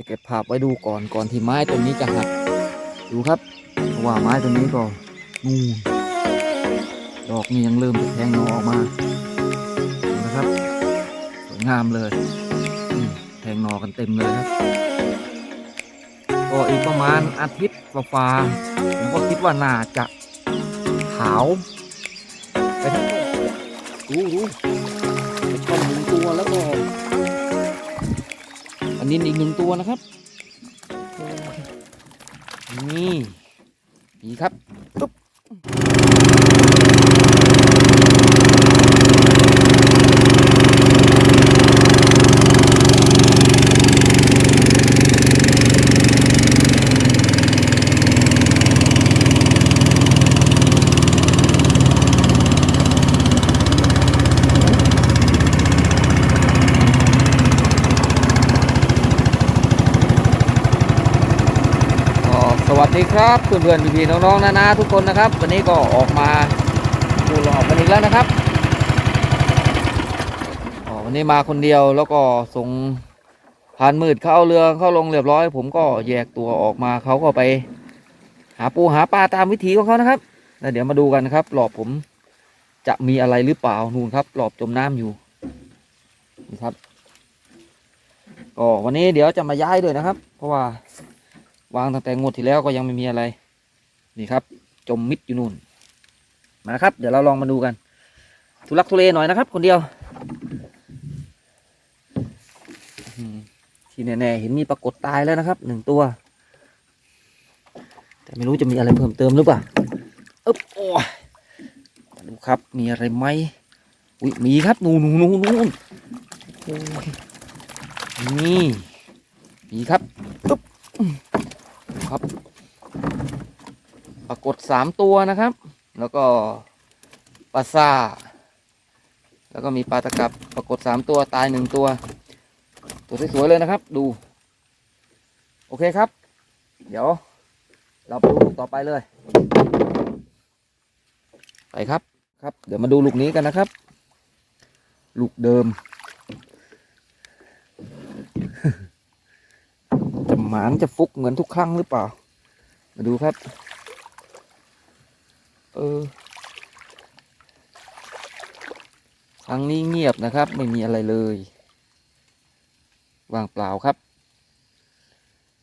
จะเก็บภาพไว้ดูก่อนก่อนที่ไม้ต้นนี้จะหักดูครับว่าไม้ต้นนี้ก็นูนดอกนี่ยังเริ่มจะแทงหนอออกมาดูนะครับสวยงามเลยแทงนอกันเต็มเลยครับก็อีกประมาณอาทิตย์ฝ่าๆผมก็คิดว่าน่าจะขาวไปทั้งต้นดูดูไปต้นหนึ่งตัวแล้วก็อั นนี้อีกหนึ่งตัวนะครับ นี่ นี่ครับ เพื่อนๆพี่ๆน้องๆนานาทุกคนนะครับ วันนี้ก็ออกมาดูหลอกกันอีกแล้วนะครับวันนี้มาคนเดียวแล้วก็ส่งผ่านมืดเข้าเรือเข้าลงเรียบร้อย ผมก็แยกตัวออกมาเขาก็ไป หาปูหาปลาตามวิถีของเขานะครับแล้วเดี๋ยวมาดูกันนะครับหลอบผมจะมีอะไรหรือเปล่านู่นครับหลอบจมน้ำอยู่นี่ครับก็วันนี้เดี๋ยวจะมาย้ายด้วยนะครับ เพราะว่า วางตั้งแต่งวดที่แล้วก็ยังไม่มีอะไร นี่ครับ จมมิดอยู่นู่น มาครับ เดี๋ยวเราลองมาดูกัน ทุลักทุเลหน่อยนะครับ คนเดียวที่แน่ๆเห็นมีปรากฏตายแล้วนะครับหนึ่งตัว แต่ไม่รู้จะมีอะไรเพิ่มเติมหรือเปล่าอึ๊บโอ้ยมาดูครับมีอะไรไหมอุ้ยมีครับนู่นนู่นนู่นนู่นโอ้ยนี่มีครับอึ๊บ ครับ ปรากฏสามตัวนะครับ แล้วก็ปลาซ่า แล้วก็มีปลาตะกับ ปรากฏสามตัวตายหนึ่งตัว ตัวสวยๆเลยนะครับ ดู โอเคครับ เดี๋ยว เราไปดูลูกต่อไปเลย ไปครับครับ เดี๋ยวมาดูลูกนี้กันนะครับ ลูกเดิม หมานจะฟุกเหมือนทุกครั้งหรือเปล่า มาดูครับ เออ ครั้งนี้เงียบนะครับ ไม่มีอะไรเลย ว่างเปล่าครับ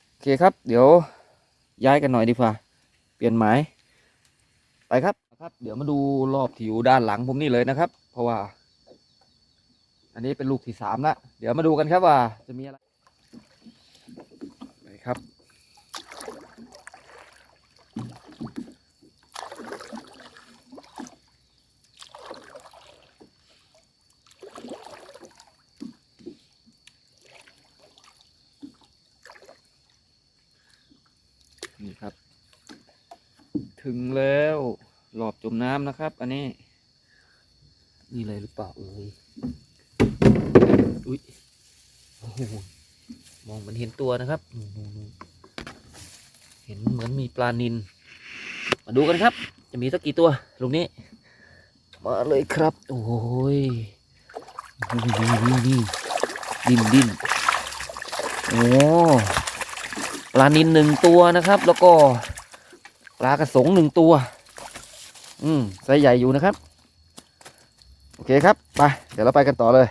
โอเคครับ เดี๋ยวย้ายกันหน่อยดีกว่า เปลี่ยนหมาย ไปครับครับ เดี๋ยวมาดูรอบที่อยู่ด้านหลังผมนี่เลยนะครับ เพราะว่า อันนี้เป็นลูกที่สามละเดี๋ยวมาดูกันครับว่าจะมีอะไร ครับนี่ครับ ถึงแล้วหลอบจมน้ำนะครับ อันนี้ นี่เลยหรือเปล่าเอ่ยอุ้ยโอ้โห มองเหมันเห็นตัวนะครับ เห็นเหมือนมีปลานิน มาดูกันครับ จะมีสักกี่ตัวลูกนี้ มาเลยครับ โอ้ยนี่นี่นี่ดิ้นดิ้นโอ้ปลานินหนึ่งตัวนะครับ แล้วก็ปลากระสงหนึ่งตัว อืมไซส์ใหญ่อยู่นะครับ โอเคครับ ไป เดี๋ยวเราไปกันต่อเลย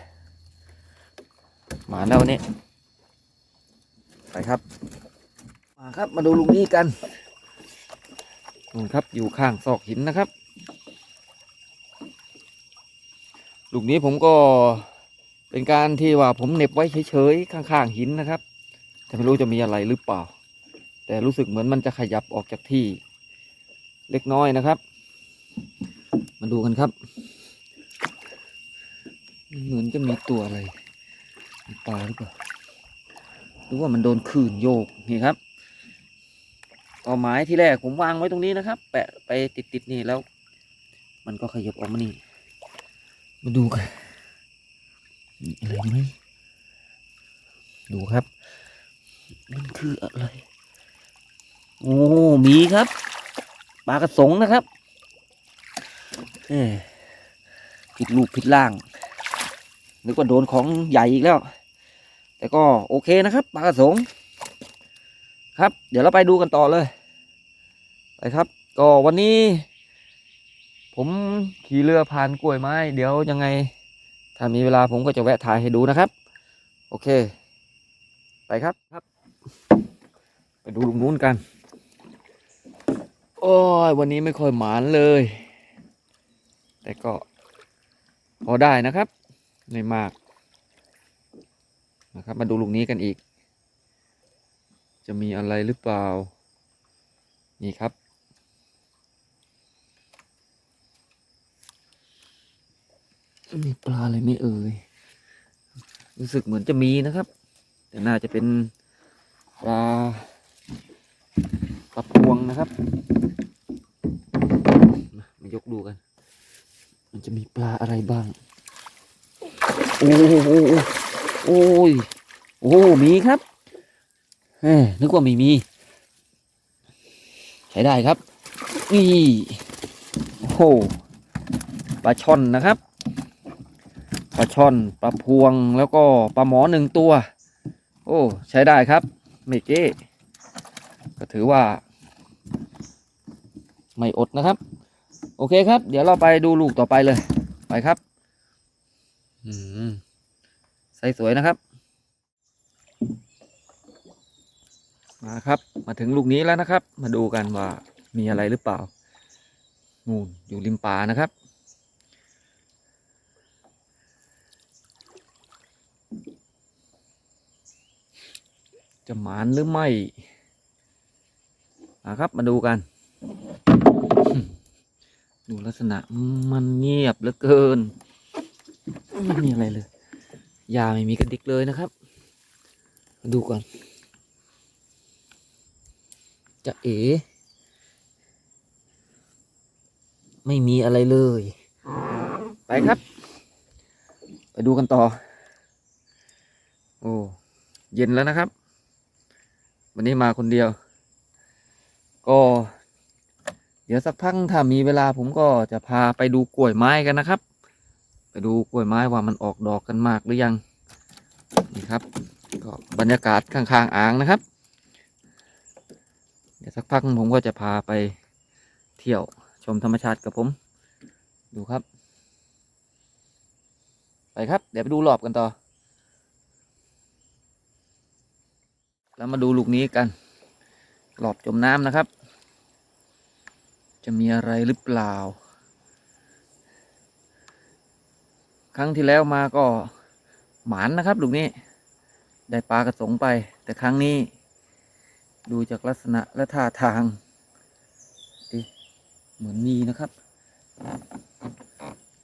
มาแล้ววันนี้ ไปครับ มาครับมาดูลูกนี้กันนู่นครับอยู่ข้างซอกหินนะครับลูกนี้ผมก็เป็นการที่ว่าผมเน็บไว้เฉยๆข้างๆหินนะครับ แต่ไม่รู้จะมีอะไรหรือเปล่า แต่รู้สึกเหมือนมันจะขยับออกจากที่เล็กน้อยนะครับ มาดูกันครับ เหมือนจะมีตัวอะไรปลาหรือเปล่า หรือว่ามันโดนคลื่นโยกนี่ครับต่อไม้ที่แรกผมวางไว้ตรงนี้นะครับ แปะไปติดๆนี่แล้ว มันก็ขยับออกมานี่มาดูกันอะไรไหมดูครับ มันคืออะไรโอ้มีครับปลากระสงนะครับเอ้ผิดลูกผิดล่างนึกว่าโดนของใหญ่อีกแล้ว แต่ก็โอเคนะครับปลากระสงครับ เดี๋ยวเราไปดูกันต่อเลยไปครับ ก็วันนี้ ผมขี่เรือผ่านกล้วยไม้ เดี๋ยวยังไง ถ้ามีเวลาผมก็จะแวะถ่ายให้ดูนะครับ โอเค ไปครับครับ ไปดูลุงนู้นกัน โอ้ยวันนี้ไม่ค่อยหมานเลย แต่ก็ พอได้นะครับไม่มาก นะครับ มาดูลุงนี้กันอีก จะมีอะไรหรือเปล่า นี่ครับ มีปลาอะไรไม่เอ่ย รู้สึกเหมือนจะมีนะครับ แต่น่าจะเป็นปลาปลาพวงนะครับ มามายกดูกัน มันจะมีปลาอะไรบ้าง โอ้โห โอ้ย โอ้ มีครับเอ้นึกว่าไม่มี ใช้ได้ครับ นี่โอ้โหปลาช่อนนะครับ ปลาช่อน ปลาพวง แล้วก็ปลาหมอหนึ่งตัว โอ้ ใช้ได้ครับไม่เก้ก็ถือว่า ไม่อดนะครับ โอเคครับ เดี๋ยวเราไปดูลูกต่อไปเลย ไปครับ อืม สสวยนะครับ มาครับ มาถึงลูกนี้แล้วนะครับ มาดูกันว่ามีอะไรหรือเปล่า นู่นอยู่ริมป่านะครับ จะหมานหรือไม่มาครับ มาดูกัน ดูลักษณะมันเงียบเหลือเกิน ไม่มีอะไรเลย ยาไม่มีกระดิกเลยนะครับ ดูก่อน จะเอ๋ไม่มีอะไรเลย ไปครับ ไปดูกันต่อ โอ้ เย็นแล้วนะครับ วันนี้มาคนเดียว ก็ เดี๋ยวสักพักถ้ามีเวลาผมก็จะพาไปดูกล้วยไม้กันนะครับ ไปดูกล้วยไม้ว่ามันออกดอกกันมากหรือยังนี่ครับ ก็บรรยากาศข้างๆอ่างนะครับ เดี๋ยวสักพักผมก็จะพาไปเที่ยวชมธรรมชาติกับผม ดูครับ ไปครับ เดี๋ยวไปดูรอบกันต่อ แล้วมาดูลูกนี้กันหลอบจมน้ำนะครับ จะมีอะไรหรือเปล่า ครั้งที่แล้วมาก็หมานนะครับลูกนี้ ได้ปลากระสงไป แต่ครั้งนี้ดูจากลักษณะและท่าทางเหมือนมีนะครับ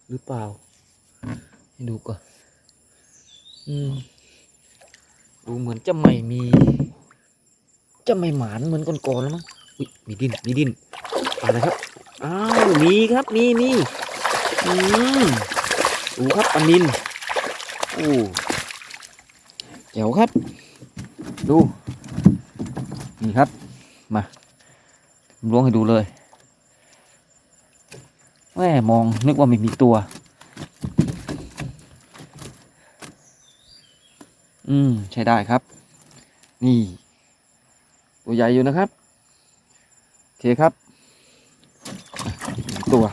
หรือเปล่าให้ดูก่อนอืมดูเหมือนจะไม่มี จะไม่หมานเหมือนก่อนๆแล้วมั้งอุ๊ยมีดินมีดินอะไรครับอ้าวมีครับมีมีอืม ดูครับปลานินโอ้เจ๋วครับ ดู นี่ครับ มาล้วงให้ดูเลยแม่มองนึกว่าไม่มีตัว อืม ใช้ได้ครับ นี่ ตัวใหญ่อยู่นะครับ โอเคครับ ตัว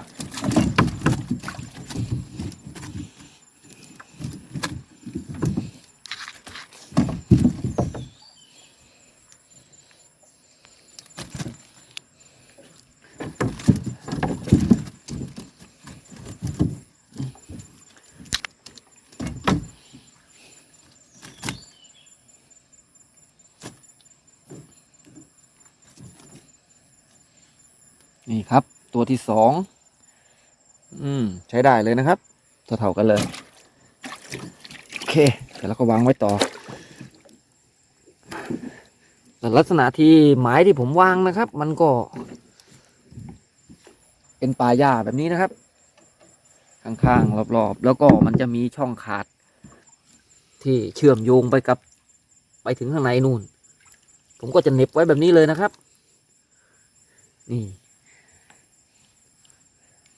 นี่ครับ ตัวที่สองอืม ใช้ได้เลยนะครับเท่าๆกันเลย โอเคเดี๋ยวเราก็วางไว้ต่อแต่ลักษณะที่ไม้ที่ผมวางนะครับ มันก็ เป็นป่าหญ้าแบบนี้นะครับ ข้างๆรอบๆ แล้วก็มันจะมีช่องขาด ที่เชื่อมโยงไปกับ ไปถึงข้างในนู่น ผมก็จะเน็บไว้แบบนี้เลยนะครับ นี่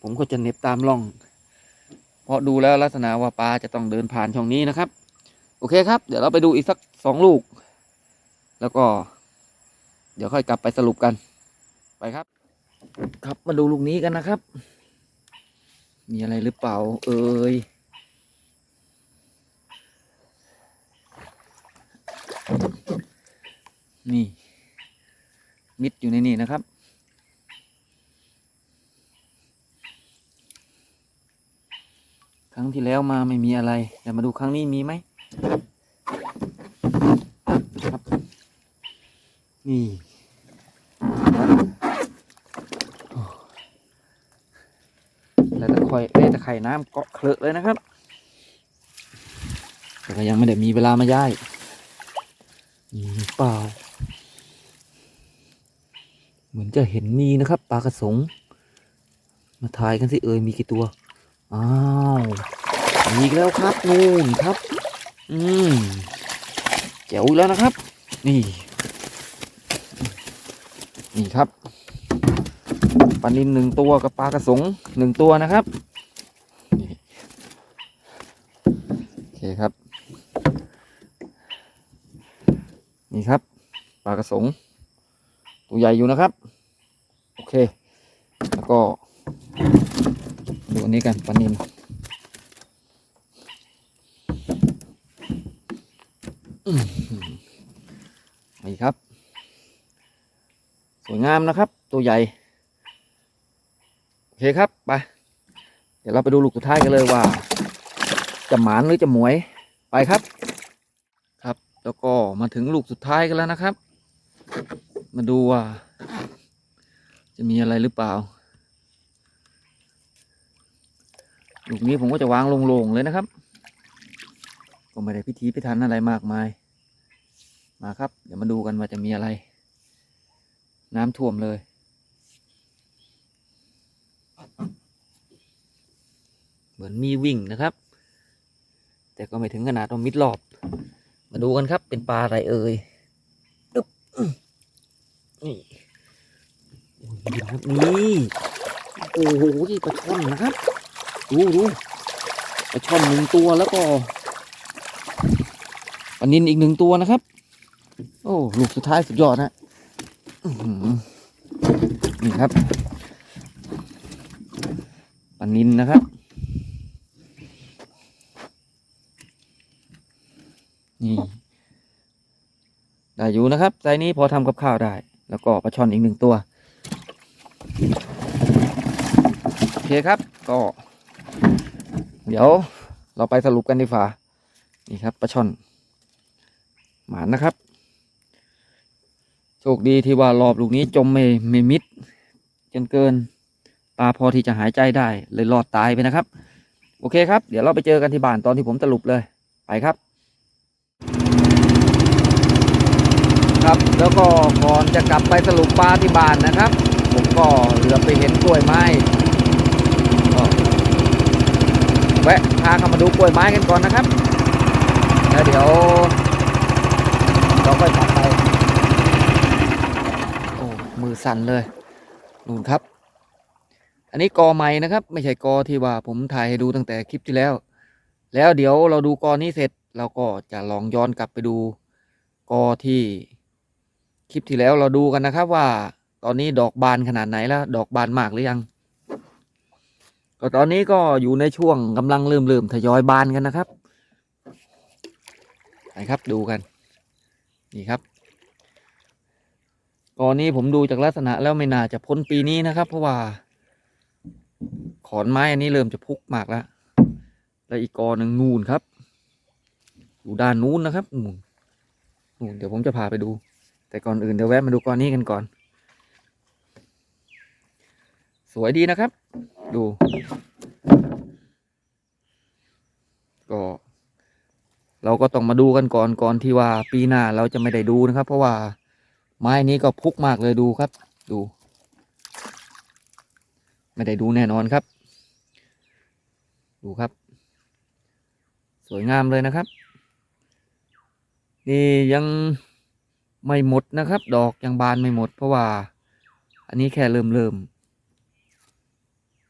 ผมก็จะเน็บตามร่อง เพราะดูแล้วลักษณะว่าปลาจะต้องเดินผ่านช่องนี้นะครับ โอเคครับ เดี๋ยวเราไปดูอีกสักสองลูก แล้วก็ เดี๋ยวค่อยกลับไปสรุปกัน ไปครับ ครับมาดูลูกนี้กันนะครับ มีอะไรหรือเปล่า เอ่ยนี่ มิดอยู่ในนี่นะครับ รั้งที่แล้วมาไม่มีอะไรแต่มาดูครั้งนี้มีไหมครับนี่แล้วตะไคร่เอ้ยตะไคร่น้ำเกาะเคลอะเลยนะครับ แต่ก็ยังไม่ได้มีเวลามาย้ายมีเปล่า เหมือนจะเห็นมีนะครับปลากระสง มาถ่ายกันสิเอ่ยมีกี่ตัว อ้าวอีกแล้วครับนู่นครับ อืมแจ๋วแล้วนะครับ นี่ นี่ครับปลานินหนึ่งตัวกับปลากระสงหนึ่งตัวนะครับโอเคครับ นี่ครับปลากระสงตัวใหญ่อยู่นะครับ โอเค แล้วก็ ดูอันนี้กันปลานินนี่ครับ สวยงามนะครับ ตัวใหญ่ โอเคครับ ไป เดี๋ยวเราไปดูลูกสุดท้ายกันเลยว่า จะหมานหรือจะหมวย ไปครับ ครับ แล้วก็มาถึงลูกสุดท้ายกันแล้วนะครับ มาดูว่า จะมีอะไรหรือเปล่า ลูกนี้ผมก็จะวางลงๆเลยนะครับ ก็ไม่ได้พิธีพิธันอะไรมากมาย มาครับ เดี๋ยวมาดูกันว่าจะมีอะไร น้ำท่วมเลยเหมือนมีวิ่งนะครับ แต่ก็ไม่ถึงขนาดว่ามิดรอบ มาดูกันครับเป็นปลาอะไรเอ่ยอึ๊บนี่โอ้ยครับนี่โอ้โหปลาช่อนนะครับ ดูดูปลาช่อนหนึ่งตัวแล้วก็ปลานินอีกหนึ่งตัวนะครับ โอ้ลูกสุดท้ายสุดยอดนะนี่ครับปลานินนะครับ นี่ได้อยู่นะครับไซนี้พอทำกับข้าวได้ แล้วก็ปลาช่อนอีกหนึ่งตัว โอเคครับก็ เดี๋ยวเราไปสรุปกันดีกว่านี่ครับปลาช่อน หมานนะครับ โชคดีที่ว่ารอบลูกนี้จมไม่ไม่มิดจนเกินปลาพอที่จะหายใจได้ เลยรอดตายไปนะครับ โอเคครับ เดี๋ยวเราไปเจอกันที่บ้านตอนที่ผมสรุปเลยไปครับ ครับแล้วก็ก่อนจะกลับไปสรุปปลาที่บ้านนะครับ ผมก็เหลือไปเห็นกล้วยไม้ก็ แวะพาเข้ามาดูกล้วยไม้กันก่อนนะครับแล้วเดี๋ยวเราค่อยกลับไปโอ้มือสั่นเลยนู่นครับ อันนี้กอใหม่นะครับ ไม่ใช่กอที่ว่าผมถ่ายให้ดูตั้งแต่คลิปที่แล้ว แล้วเดี๋ยวเราดูกอนี้เสร็จเราก็จะลองย้อนกลับไปดูกอที่คลิปที่แล้วเราดูกันนะครับว่าตอนนี้ดอกบานขนาดไหนแล้ว ดอกบานมากหรือยัง ก็ตอนนี้ก็อยู่ในช่วงกำลังเริ่มเริ่มทยอยบานกันนะครับไปครับดูกัน นี่ครับกอนนี้ผมดูจากลักษณะแล้วไม่น่าจะพ้นปีนี้นะครับ เพราะว่า ขอนไม้อันนี้เริ่มจะพุกมากแล้วแล้วอีกกอหนึ่งนูนครับ อยู่ด้านนู้นนะครับนูนนูนเดี๋ยวผมจะพาไปดู แต่ก่อนอื่นเดี๋ยวแวะมาดูกอนนี้กันก่อน สวยดีนะครับ ดู ก็เราก็ต้องมาดูกันก่อนก่อนที่ว่าปีหน้าเราจะไม่ได้ดูนะครับ เพราะว่าไม้นี้ก็พุกมากเลยดูครับ ดู ไม่ได้ดูแน่นอนครับ ดูครับ สวยงามเลยนะครับ นี่ยังไม่หมดนะครับ ดอกยังบานไม่หมด เพราะว่า อันนี้แค่เริ่มเริ่ม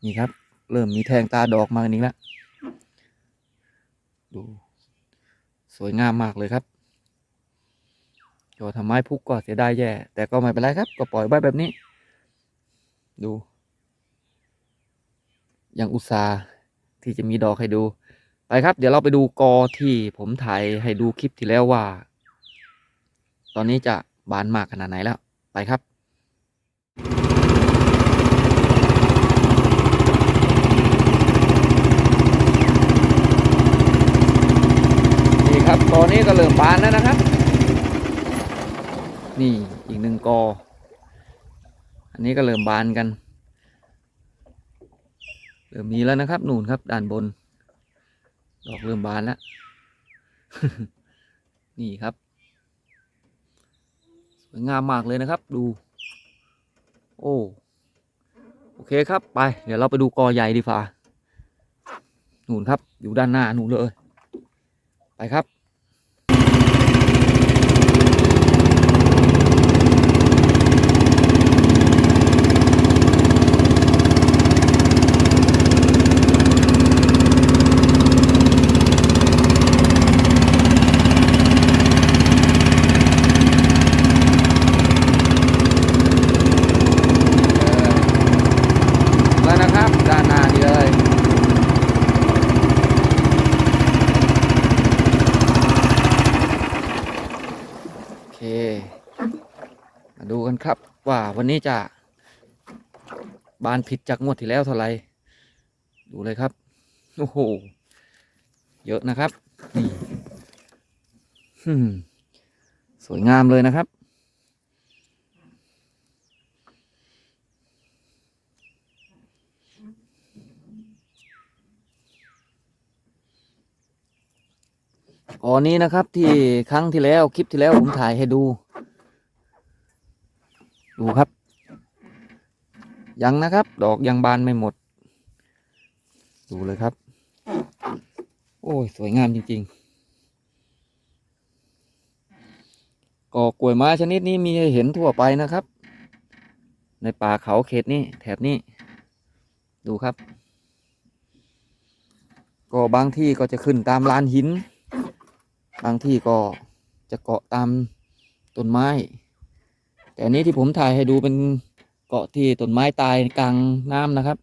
นี่ครับ เริ่มมีแทงตาดอกมาอันนี้แล้วดู สวยงามมากเลยครับจอทำไม้พุกก็เสียดายแย่ แต่ก็ไม่เป็นไรครับ ก็ปล่อยไว้แบบนี้ ดู ยังอุตส่าห์ที่จะมีดอกให้ดู ไปครับ เดี๋ยวเราไปดูกอที่ผมถ่ายให้ดูคลิปที่แล้วว่า ตอนนี้จะบานมากขนาดไหนแล้ว ไปครับ นี่ครับกอนนี้ก็เริ่มบานแล้วนะครับ นี่อีกหนึ่งกอ อันนี้ก็เริ่มบานกัน เริ่มมีแล้วนะครับนูนครับด้านบน ดอกเริ่มบานแล้ว นี่ครับ สวยงามมากเลยนะครับ ดู โอ้โอเคครับไป เดี๋ยวเราไปดูกอใหญ่ดีฟ้านูนครับ อยู่ด้านหน้านูเลย ไปครับ แล้วนะครับ ด้านหน้านี่เลย โอเค มาดูกันครับ วันนี้จะ บานผิดจากงวดที่แล้วเท่าไหร่ดูเลยครับ โอ้โห เยอะนะครับ นี่สวยงามเลยนะครับ ก่อนนี้นะครับที่ครั้งที่แล้วคลิปที่แล้วผมถ่ายให้ดู ดูครับ ยังนะครับ ดอกยังบานไม่หมด ดูเลยครับ โอ้ย สวยงามจริง ๆก่อกล้วยไม้ชนิดนี้มีให้เห็นทั่วไปนะครับ ในป่าเขาเขตนี้แถบนี้ ดูครับ ก็บางที่ก็จะขึ้นตามลานหิน บางที่ก็จะเกาะตามต้นไม้ แต่อันนี้ที่ผมถ่ายให้ดูเป็นเกาะที่ต้นไม้ตายกลางน้ำนะครับ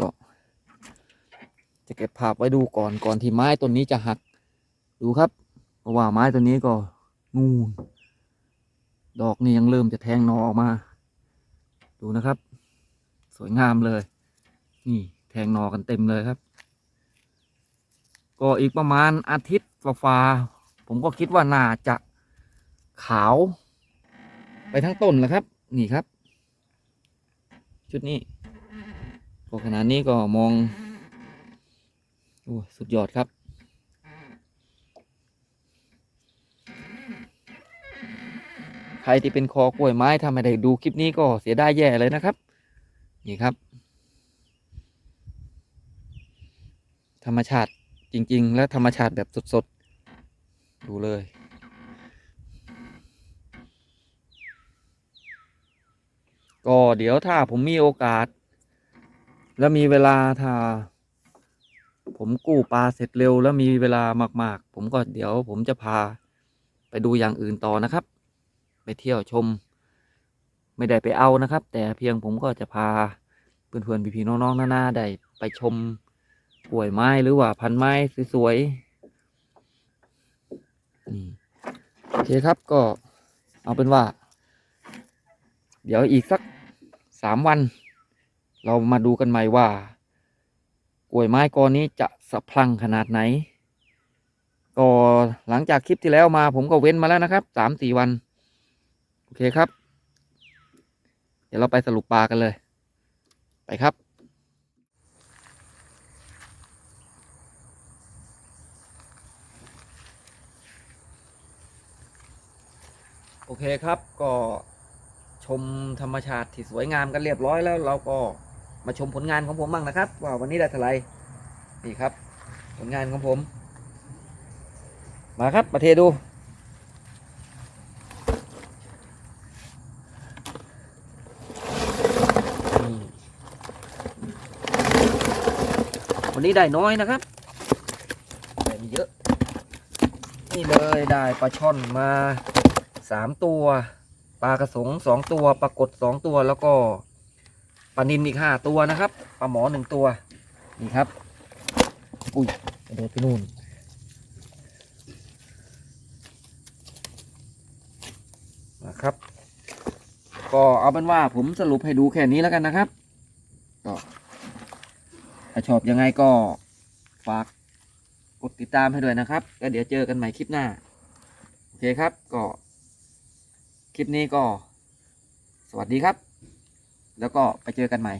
ก็จะเก็บภาพไว้ดูก่อนก่อนที่ไม้ต้นนี้จะหัก ดูครับเพราะว่าไม้ต้นนี้ก็นูนดอกนี่ยังเริ่มจะแทงนอออกมา ดูนะครับ สวยงามเลย นี่แทงนอกันเต็มเลยครับ ก็อีกประมาณอาทิตย์ฟ้าๆผมก็คิดว่าน่าจะ ขาว ไปทั้งต้นแหละครับ นี่ครับ ชุดนี้ก็ขนาดนี้ก็มองโอ้สุดยอดครับ ใครที่เป็นคอกล้วยไม้ถ้าไม่ได้ดูคลิปนี้ก็เสียดายแย่เลยนะครับ นี่ครับ ธรรมชาติจริง ๆ และธรรมชาติแบบสด ๆ ดูเลย ก็เดี๋ยวถ้าผมมีโอกาส แล้วมีเวลาถ้า ผมกู้ปลาเสร็จเร็ว แล้วมีเวลามาก ๆ ผมก็เดี๋ยวผมจะพาไปดูอย่างอื่นต่อนะครับ ไปเที่ยวชม ไม่ได้ไปเอานะครับ แต่เพียงผมก็จะพาเพื่อนๆพี่ๆน้องๆหน้าๆได้ไปชมกล้วยไม้หรือว่าพันไม้สวยๆนี่โอเคครับก็เอาเป็นว่า เดี๋ยวอีกสักสามวัน เรามาดูกันใหม่ว่ากล้วยไม้กอนี้จะสะพังขนาดไหน ก็หลังจากคลิปที่แล้วมาผมก็เว้นมาแล้วนะครับสามสี่วัน โอเคครับ เดี๋ยวเราไปสรุปปลากันเลย ไปครับโอเคครับก็ ชมธรรมชาติที่สวยงามกันเรียบร้อยแล้ว เราก็มาชมผลงานของผมบ้างนะครับ ว่าวันนี้ได้เท่าไหร่นี่ครับ ผลงานของผม มาครับมาเทดู วันนี้ได้น้อยนะครับแต่มีเยอะ นี่เลยได้ปลาช่อนมาสามตัว ปลากระสงสองตัวปลากดสองตัวแล้วก็ปลานินอีกห้าตัวนะครับปลาหมอหนึ่งตัว นี่ครับ อุ้ยกระโดดไปนู่นนะครับ ก็เอาเป็นว่าผมสรุปให้ดูแค่นี้แล้วกันนะครับก็ถ้าชอบยังไงก็ฝากกดติดตามให้ด้วยนะครับ แล้วเดี๋ยวเจอกันใหม่คลิปหน้า โอเคครับก็ คลิปนี้ก็ สวัสดีครับ แล้วก็ไปเจอกันใหม่